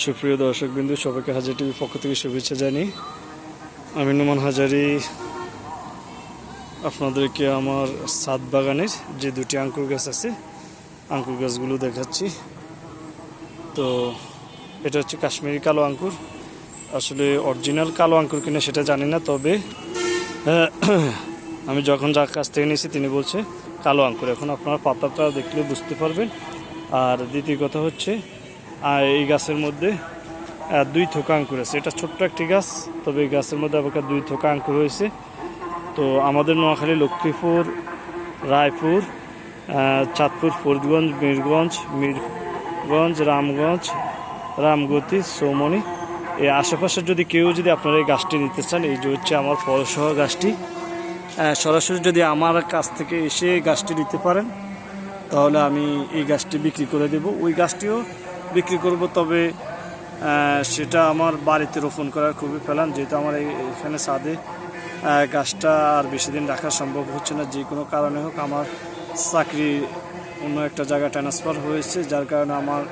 সুপ্রিয় দর্শক বিন্দু সবাইকে হাজার টিভির পক্ষ থেকে শুভেচ্ছা জানি আমি নুমান হাজারি। আপনাদেরকে আমার সাত বাগানের যে দুটি আঙ্কুর গাছ আছে আঙ্কুর গাছগুলো দেখাচ্ছি। তো এটা হচ্ছে কাশ্মীরি কালো আঙ্কুর। আসলে অরিজিনাল কালো আঙ্কুর কিনা সেটা জানি না তবে আহ, আমি যখন যার কাছ থেকে নিয়েছি তিনি বলছে কালো আঙ্কুর। এখন আপনার পাতাটা দেখলে বুঝতে পারবেন। আর দ্বিতীয় কথা হচ্ছে আর এই গাছের মধ্যে দুই থোকা আঙ্কুর আছে। এটা ছোট্ট একটি গাছ, তবে এই গাছের মধ্যে আবার দুই থোকা আঙ্কুর হয়েছে তো আমাদের নোয়াখালী, লক্ষ্মীপুর, রায়পুর চাঁদপুর, ফরিদগঞ্জ, মিরগঞ্জ মিরগঞ্জ, রামগঞ্জ, রামগতি, সৌমনি। এই আশেপাশে যদি কেউ যদি আপনারা এই গাছটি নিতে চান, এই যে হচ্ছে আমার পৌরসভা গাছটি সরাসরি যদি আমার কাছ থেকে এসে গাছটি নিতে পারেন, তাহলে আমি এই গাছটি বিক্রি করে দেব। ওই গাছটিও বিক্রি করব, তবে সেটা আমার বাড়িতে রোপণ করার খুবই প্ল্যান। যেহেতু আমার এখানে সাদে গাছটা আর বেশি দিন রাখা সম্ভব হচ্ছে না, যে কোনো কারণে হোক আমার চাকরি অন্য একটা জায়গায় ট্রান্সফার হয়েছে, যার কারণে আমার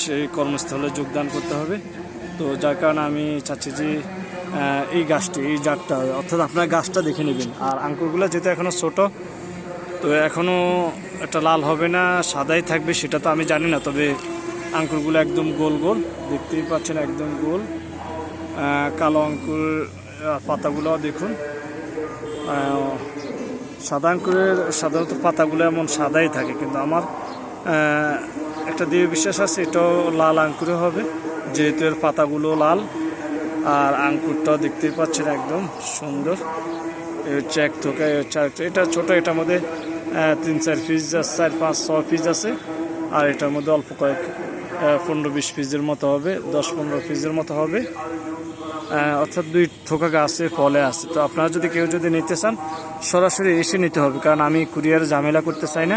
সেই কর্মস্থলে যোগদান করতে হবে। তো যার কারণে আমি চাচ্ছি যে এই গাছটি, এই জাতটা, অর্থাৎ আপনার গাছটা দেখে নেবেন। আর আঙ্কুরগুলো যেহেতু এখনও ছোটো, তো এখনও একটা লাল হবে না, সাদাই থাকবে, সেটা তো আমি জানি না, তবে আঙ্কুরগুলো একদম গোল গোল, দেখতেই পাচ্ছেন একদম গোল। কালো আঙ্কুর পাতাগুলো দেখুন। সাদা আঙ্কুরের সাধারণত পাতাগুলো এমন সাদাই থাকে, কিন্তু আমার একটা দৃঢ় বিশ্বাস আছে, এটাও লাল আঙ্কুরে হবে, যেহেতু এর পাতাগুলো লাল। আর আঙ্কুরটাও দেখতেই পাচ্ছেন একদম সুন্দর। হচ্ছে এক থোকা হচ্ছে এটা ছোটো, এটার মধ্যে তিন, চার পিস চার, পাঁচ ছ পিস আছে। আর এটার মধ্যে অল্প কয়েক পনেরো বিশ পিসের মতো হবে, দশ পনেরো পিসের মতো হবে। অর্থাৎ দুই থোকা গাছে ফলে আছে। তো আপনারা যদি কেউ যদি নিতে চান, সরাসরি এসে নিতে হবে, কারণ আমি কুরিয়ার ঝামেলা করতে চাই না।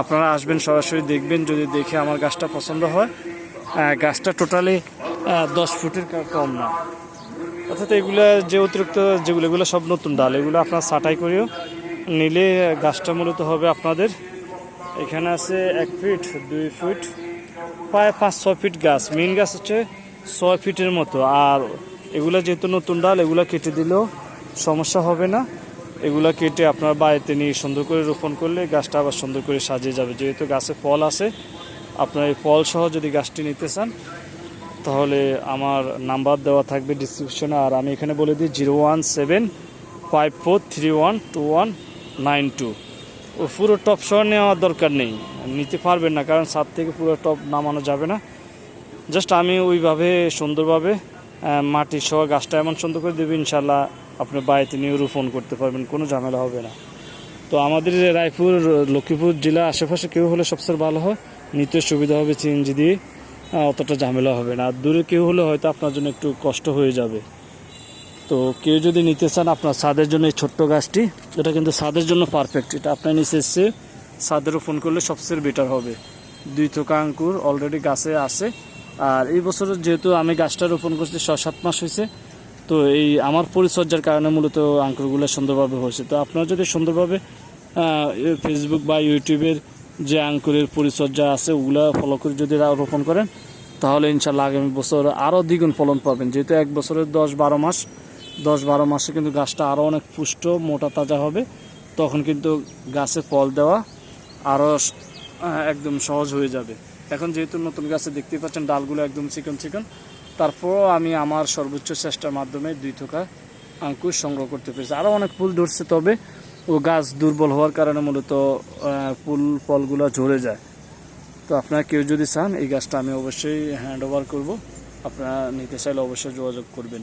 আপনারা আসবেন, সরাসরি দেখবেন, যদি দেখে আমার গাছটা পছন্দ হয়। গাছটা টোটালি দশ ফুটের কম না। অর্থাৎ এগুলো যে অতিরিক্ত যেগুলো, এগুলো সব নতুন ডাল, এগুলো আপনার ছাঁটাই করেও। নিলে গাছটা মূলত হবে আপনাদের। এখানে আছে এক ফিট দুই ফিট প্রায় পাঁচ, ছয় ফিট গাছ। মেন গাছ হচ্ছে ছয় ফিটের মতো। আর এগুলো যেহেতু নতুন ডাল, এগুলো কেটে দিলেও সমস্যা হবে না। এগুলো কেটে আপনার বাড়িতে নিয়ে সুন্দর করে রোপণ করলে গাছটা আবার সুন্দর করে সাজিয়ে যাবে। যেহেতু গাছে ফল আছে, আপনার এই ফল সহ যদি গাছটি নিতে চান, তাহলে আমার নাম্বার দেওয়া থাকবে ডিসক্রিপশনে আর আমি এখানে বলে দিই, zero one seven five four three one two one nine two. ও পুরো টপ সহ নেওয়ার দরকার নেই। নিতে পারবেন না, কারণ ছাদ থেকে পুরো টপ নামানো যাবে না। জাস্ট আমি ওইভাবে সুন্দরভাবে মাটি সহ গাছটা এমন সুন্দর করে দেবে ইনশাল্লাহ আপনি বাড়িতে নিয়ে রোপণ করতে পারবেন, কোনো ঝামেলা হবে না। তো আমাদের রায়পুর, লক্ষ্মীপুর জেলা আশেপাশে কেউ হলে সবচেয়ে ভালো হয়। নিতে সুবিধা হবে সিএনজি দিয়ে অতটা ঝামেলা হবে না। আর দূরে কেউ হলে হয়তো আপনার জন্য একটু কষ্ট হয়ে যাবে। তো কেউ যদি নিতে চান আপনার ছাদের জন্য এই ছোট্ট গাছটি, এটা কিন্তু ছাদের জন্য পারফেক্ট এটা আপনার নিচে এসে ছাদে রোপণ করলে সবচেয়ে বেটার হবে। দুই থোকা আঙ্কুর অলরেডি গাছে আছে। আর এই বছর যেহেতু আমি গাছটা রোপণ করছি, ছ, সাত মাস হয়েছে, তো এই আমার পরিচর্যার কারণে মূলত আঙ্কুরগুলো সুন্দরভাবে হয়েছে। তো আপনারা যদি সুন্দরভাবে ফেসবুক বা ইউটিউবের যে আঙ্কুরের পরিচর্যা আছে, ওগুলো ফলো করে যদি রোপণ করেন, তাহলে ইনশাল্লাহ আগামী বছর আরও দ্বিগুণ ফলন পাবেন। যেহেতু এক বছরের দশ বারো মাস দশ বারো মাসে কিন্তু গাছটা আরও অনেক পুষ্ট, মোটা তাজা হবে। তখন কিন্তু গাছে ফল দেওয়া আরও একদম সহজ হয়ে যাবে। এখন যেহেতু নতুন গাছে দেখতে পাচ্ছেন, ডালগুলো একদম চিকন চিকন। তারপরও আমি আমার সর্বোচ্চ চেষ্টার মাধ্যমে দুই থোকা আঙ্কুশ সংগ্রহ করতে পেরেছি। আরও অনেক ফুল ধরছে, তবে ও গাছ দুর্বল হওয়ার কারণে মূলত ফুল ফলগুলো ঝরে যায়। তো আপনারা কেউ যদি চান, এই গাছটা আমি অবশ্যই হ্যান্ড ওভার করব। আপনারা নিতে চাইলে অবশ্যই যোগাযোগ করবেন।